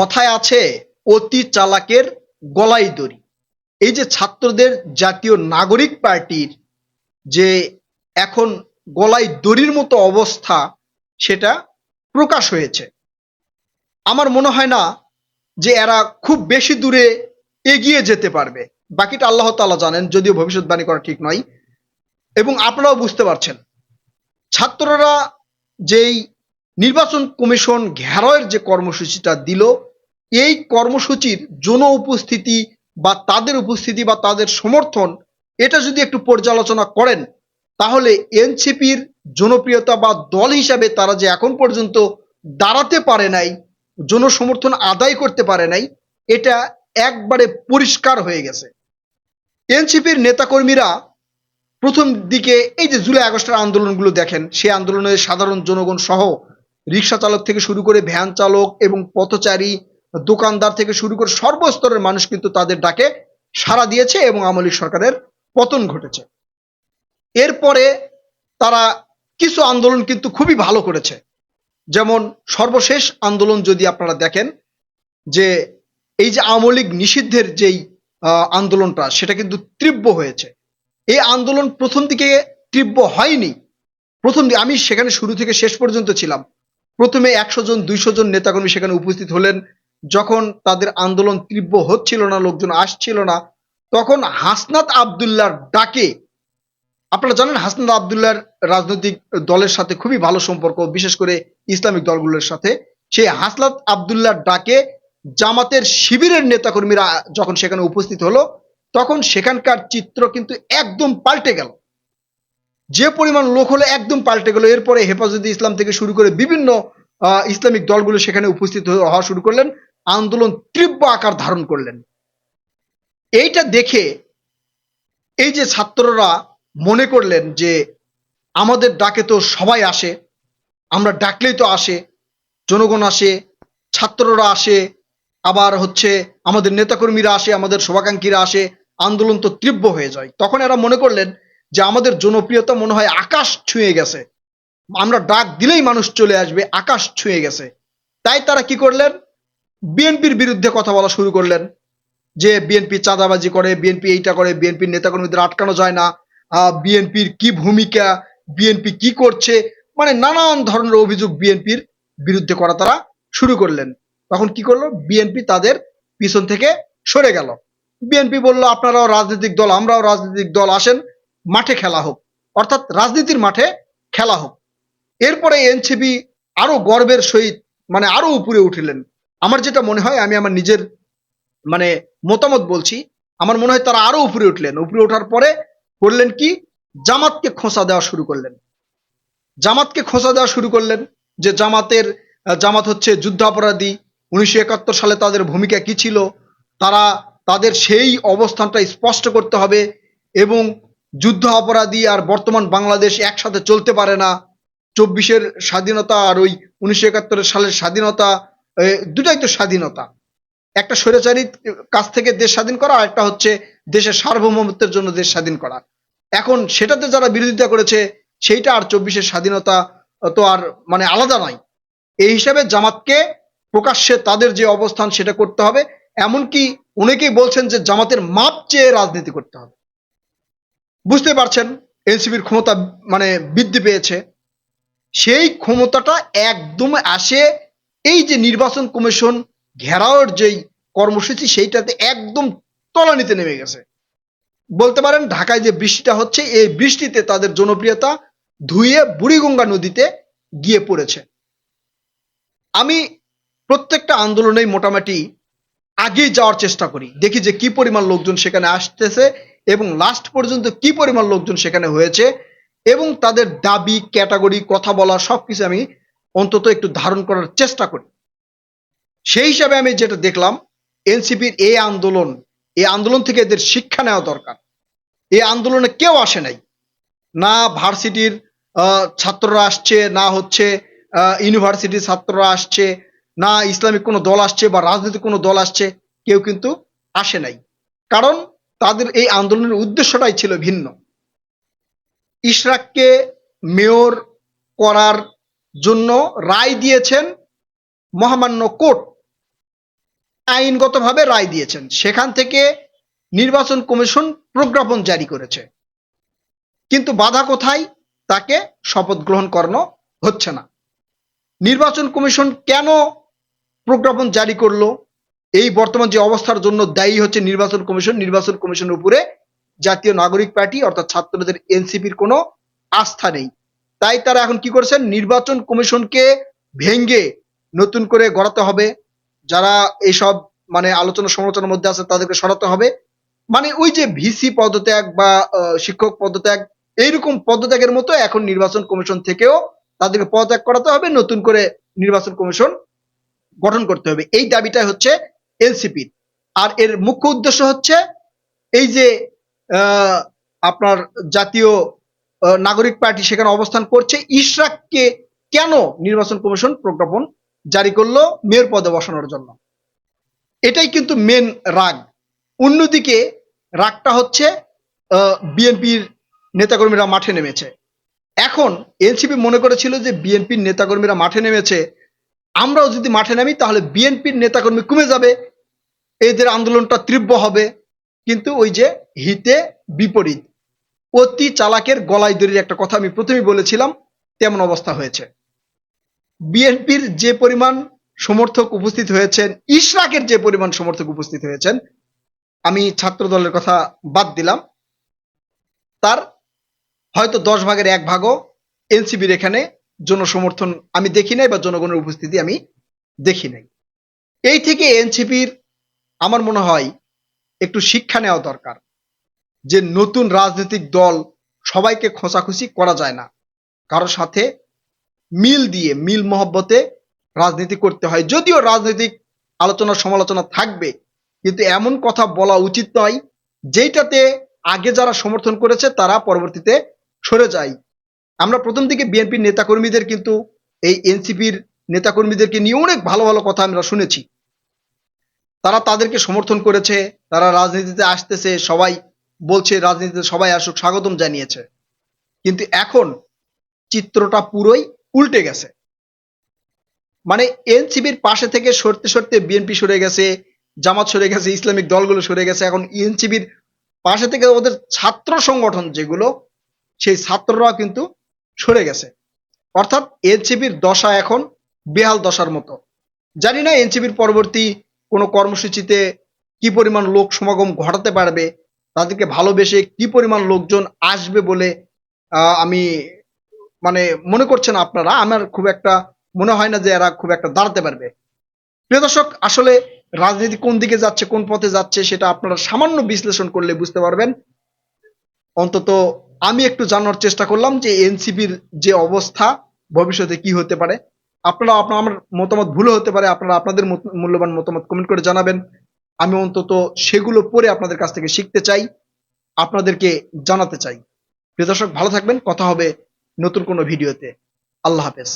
কথায় আছে, অতি চালাকের গলায় দড়ি। এই যে ছাত্রদের জাতীয় নাগরিক পার্টির যে এখন গলায় দড়ির মতো অবস্থা, সেটা প্রকাশ হয়েছে। আমার মনে হয় না যে এরা খুব বেশি দূরে এগিয়ে যেতে পারবে। বাকিটা আল্লাহ তাআলা জানেন, যদিও ভবিষ্যৎবাণী করা ঠিক নয়। এবং আপনারাও বুঝতে পারছেন। ছাত্ররা যেই নির্বাচন কমিশন ঘেরাওয়ের যে কর্মসূচিটা দিল, এই কর্মসূচির জন উপস্থিতি বা তাদের উপস্থিতি বা তাদের সমর্থন, এটা যদি একটু পর্যালোচনা করেন, তাহলে এনসিপির জনপ্রিয়তা বা দল হিসাবে তারা যে এখন পর্যন্ত দাঁড়াতে পারে নাই, জনসমর্থন আদায় করতে পারে নাই, এটা একবারে পরিষ্কার হয়ে গেছে। এনসিপির নেতাকর্মীরা প্রথম দিকে এই যে জুলাই আগস্টের আন্দোলনগুলো দেখেন, সেই আন্দোলনে সাধারণ জনগণ সহ রিক্সা চালক থেকে শুরু করে ভ্যান চালক এবং পথচারী, দোকানদার থেকে শুরু করে সর্বস্তরের মানুষ কিন্তু তাদের ডাকে সাড়া দিয়েছে এবং আওয়ামী লীগ সরকারের পতন ঘটেছে। এরপরে তারা কিছু আন্দোলন কিন্তু খুবই ভালো করেছে। যেমন সর্বশেষ আন্দোলন যদি আপনারা দেখেন, যে এই যে আওয়ামী লীগ নিষিদ্ধের যেই আন্দোলনটা, সেটা কিন্তু তীব্র হয়েছে। এই আন্দোলন প্রথম দিকে তীব্র হয়নি। প্রথম আমি সেখানে শুরু থেকে শেষ পর্যন্ত ছিলাম। প্রথমে একশো জন, দুইশো জন নেতাকর্মী সেখানে উপস্থিত হলেন। যখন তাদের আন্দোলন তীব্র হচ্ছিল না, লোকজন আসছিল না, তখন হাসনাত আবদুল্লাহর ডাকে, আপনারা জানেন হাসনাত আবদুল্লাহর রাজনৈতিক দলের সাথে খুবই ভালো সম্পর্ক, বিশেষ করে ইসলামিক দলগুলোর সাথে। সেই হাসনাত আবদুল্লাহর ডাকে, জামাতের শিবিরের নেতাকর্মীরা যখন সেখানে উপস্থিত হলো, তখন সেখানকার চিত্র কিন্তু একদম পাল্টে গেল। যে পরিমাণ লোক হলো একদম পাল্টে গেল। এরপরে হেফাজতে ইসলাম থেকে শুরু করে বিভিন্ন ইসলামিক দলগুলো সেখানে উপস্থিত হওয়া শুরু করলেন, আন্দোলন তীব্র আকার ধারণ করলেন। এইটা দেখে এই যে ছাত্ররা মনে করলেন যে আমাদের ডাকে তো সবাই আসে, আমরা ডাকলেই তো আসে, জনগণ আসে, ছাত্ররা আসে, আবার হচ্ছে আমাদের নেতাকর্মীরা আসে, আমাদের শুভাকাঙ্ক্ষীরা আসে, আন্দোলন তো তীব্র হয়ে যায়। তখন এরা মনে করলেন যে আমাদের জনপ্রিয়তা মনে হয় আকাশ ছুঁয়ে গেছে। আমরা ডাক দিলেই মানুষ চলে আসবে, আকাশ ছুঁয়ে গেছে। তাই তারা কি করলেন? বিএনপির বিরুদ্ধে কথা বলা শুরু করলেন যে বিএনপি চাঁদাবাজি করে, বিএনপি এইটা করে, বিএনপির নেতাকর্মীদের আটকানো যায় না। বিএনপির কি ভূমিকা, বিএনপি কি করছে মানে নানান ধরনের অভিযোগ বিএনপির বিরুদ্ধে করা তারা শুরু করলেন। তখন কি করল? বিএনপি তাদের পিছন থেকে সরে গেল। বিএনপি বলল, আপনারাও রাজনৈতিক দল, আমরাও রাজনৈতিক দল, আসেন। মাঠে খেলা হোক, অর্থাৎ রাজনীতির মাঠে খেলা হোক। এরপরে এনসিপি আরও গর্বের সহিত মানে আরও উপরে উঠিলেন। আমার যেটা মনে হয়, আমি আমার নিজের মানে মতামত বলছি, আমার মনে হয় তারা আরও উপরে উঠলেন। উপরে ওঠার পরে করলেন কি, জামাতকে খোঁচা দেওয়া শুরু করলেন। জামাতকে খোঁচা দেওয়া শুরু করলেন যে জামাতের জামাত হচ্ছে যুদ্ধাপরাধী। উনিশশো একাত্তর সালে তাদের ভূমিকা কি ছিল? তারা, তাদের সেই অবস্থানটা স্পষ্ট করতে হবে এবং যুদ্ধ অপরাধী আর বর্তমান বাংলাদেশ একসাথে চলতে পারে না। চব্বিশের স্বাধীনতা আর ওই উনিশশো একাত্তরের সালের স্বাধীনতা দুটাই তো স্বাধীনতা। একটা স্বৈরাচারীর কাছ থেকে দেশ স্বাধীন করা আর একটা হচ্ছে দেশের সার্বভৌমত্বের জন্য দেশ স্বাধীন করা। এখন সেটাতে যারা বিরোধিতা করেছে, সেইটা আর চব্বিশের স্বাধীনতা তো আর মানে আলাদা নয়। এই হিসাবে জামাতকে প্রকাশ্যে তাদের যে অবস্থান, সেটা করতে হবে। এমনকি অনেকেই বলছেন যে জামাতের মাপ চেয়ে রাজনীতি করতে হবে। বুঝতে পারছেন এনসিপির ক্ষমতা মানে বৃদ্ধি পেয়েছে। সেই ক্ষমতাটা একদম আসে এই যে নির্বাচন কমিশন ঘেরাওয়ের যেই কর্মসূচি, সেইটাতে একদম তলানিতে নেমে গেছে। বলতে পারেন, ঢাকায় যে বৃষ্টিটা হচ্ছে, এই বৃষ্টিতে তাদের জনপ্রিয়তা ধুয়ে বুড়িগঙ্গা নদীতে গিয়ে পড়েছে। আমি প্রত্যেকটা আন্দোলনেই মোটামুটি আগেই যাওয়ার চেষ্টা করি, দেখি যে কি পরিমাণ লোকজন সেখানে আসতেছে এবং লাস্ট পর্যন্ত কি পরিমাণ লোকজন সেখানে হয়েছে এবং তাদের দাবি ক্যাটাগরি কথা বলা সবকিছু আমি অন্তত একটু ধারণ করার চেষ্টা করি। সেই হিসাবে আমি যেটা দেখলাম, এনসিপির এই আন্দোলন এই আন্দোলন থেকে এদের শিক্ষা নেওয়া দরকার। এই আন্দোলনে কেউ আসে নাই। না ভার্সিটির ছাত্ররা আসছে, না হচ্ছে ইউনিভার্সিটির ছাত্ররা আসছে, না ইসলামিক কোনো দল আসছে বা রাজনৈতিক কোনো দল আসছে, কেউ কিন্তু আসে নাই। কারণ তাদের এই আন্দোলনের উদ্দেশ্যটাই ছিল ভিন্ন। ইশরাককে মেয়র করার জন্য রায় দিয়েছেন মহামান্য কোর্ট। আইনগতভাবে রায় দিয়েছেন। সেখান থেকে নির্বাচন কমিশন প্রজ্ঞাপন জারি করেছে। কিন্তু বাধা কোথায়? তাকে শপথ গ্রহণ করানো হচ্ছে না। নির্বাচন কমিশন কেন প্রজ্ঞাপন জারি করল? এই বর্তমান যে অবস্থার জন্য দায়ী হচ্ছে নির্বাচন কমিশন, নির্বাচন কমিশনের উপরে জাতীয় নাগরিক পার্টি অর্থাৎ ছাত্রদের এনসিপির কোনো আস্থা নেই। তাই তারা এখন কি করছেন? নির্বাচন কমিশনকে ভেঙ্গে নতুন করে গড়াতে হবে। যারা এইসব মানে আলোচনা সমালোচনার মধ্যে আছে তাদেরকে সরাতে হবে। মানে ওই যে ভিসি পদত্যাগ বা শিক্ষক পদত্যাগ, এইরকম পদত্যাগের মতো এখন নির্বাচন কমিশন থেকেও তাদেরকে পদত্যাগ করাতে হবে। নতুন করে নির্বাচন কমিশন গঠন করতে হবে। এই দাবিটাই হচ্ছে এনসিপির আর এর মুখ্য উদ্দেশ্য হচ্ছে এই যে আপনার জাতীয় নাগরিক পার্টি সেখানে অবস্থান করছে, ইশরাককে কেন নির্বাচন কমিশন প্রজ্ঞাপন জারি করল মেয়র পদে বসানোর জন্য? এটাই কিন্তু মেন রাগ। অন্যদিকে রাগটা হচ্ছে বিএনপির নেতাকর্মীরা মাঠে নেমেছে। এখন এনসিপি মনে করেছিল যে বিএনপির নেতাকর্মীরা মাঠে নেমেছে, আমরাও যদি মাঠে নামি তাহলে বিএনপির নেতাকর্মী কমে যাবে এদের আন্দোলনটা তীব্র হবে। কিন্তু ওই যে হিতে বিপরীত, অতি চালাকের গলায় দড়ির একটা কথা আমি প্রথমেই বলেছিলাম, তেমন অবস্থা হয়েছে। বিএনপির যে পরিমাণ সমর্থক উপস্থিত হয়েছেন, ইশরাকের যে পরিমাণ সমর্থক উপস্থিত হয়েছেন, আমি ছাত্র দলের কথা বাদ দিলাম। তার হয়তো দশ ভাগের এক ভাগও এনসিবির এখানে জনসমর্থন আমি দেখি নাই বা জনগণের উপস্থিতি আমি দেখি নাই। এই থেকে এনসিপির আমার মনে হয় একটু শিক্ষা নেওয়া দরকার যে নতুন রাজনৈতিক দল সবাইকে খোঁচাখুচি করা যায় না। কারোর সাথে মিল দিয়ে, মিল মহব্বতে রাজনীতি করতে হয়। যদিও রাজনৈতিক আলোচনা, সমালোচনা থাকবে, কিন্তু এমন কথা বলা উচিত নয় যেটাতে আগে যারা সমর্থন করেছে তারা পরবর্তীতে সরে যায়। আমরা প্রথম দিকে বিএনপির নেতাকর্মীদের কিন্তু, এই এনসিপির নেতাকর্মীদেরকে নিয়ে অনেক ভালো ভালো কথা আমরা শুনেছি। তারা তাদেরকে সমর্থন করেছে, তারা রাজনীতিতে আসতেছে, সবাই বলছে রাজনীতিতে সবাই আসুক, স্বাগতম জানিয়েছে। কিন্তু এখন চিত্রটা পুরোই উল্টে গেছে। মানে এনসিবির পাশে থেকে সরতে সরতে বিএনপি সরে গেছে, জামাত সরে গেছে, ইসলামিক দলগুলো সরে গেছে। এখন এনসিবির পাশে থেকে ওদের ছাত্র সংগঠন যেগুলো, সেই ছাত্ররা কিন্তু সরে গেছে। অর্থাৎ এনসিবির দশা এখন বেহাল দশার মতো। জানি না এনসিবির পরবর্তী কোনো কর্মসূচিতে কি পরিমাণ লোক সমাগম ঘটাতে পারবে, তাদেরকে ভালোবেসে কি পরিমাণ লোকজন আসবে বলে আমি মানে মনে করছেন আপনারা, আমার খুব একটা মনে হয় না যে এরা খুব একটা দাঁড়াতে পারবে। প্রিয় দর্শক, আসলে রাজনীতি কোন দিকে যাচ্ছে, কোন পথে যাচ্ছে, সেটা আপনারা সামান্য বিশ্লেষণ করলে বুঝতে পারবেন। অন্তত আমি একটু জানার চেষ্টা করলাম যে এনসিপির যে অবস্থা, ভবিষ্যতে কি হতে পারে। আপনারা আপনার আমার মতামত ভুলও হতে পারে, আপনারা আপনাদের মূল্যবান মতামত কমেন্ট করে জানাবেন। আমি অন্তত সেগুলো পড়ে আপনাদের কাছ থেকে শিখতে চাই, আপনাদেরকে জানাতে চাই। প্রিয় দর্শক, ভালো থাকবেন, কথা হবে নতুন কোনো ভিডিওতে। আল্লাহ হাফেজ।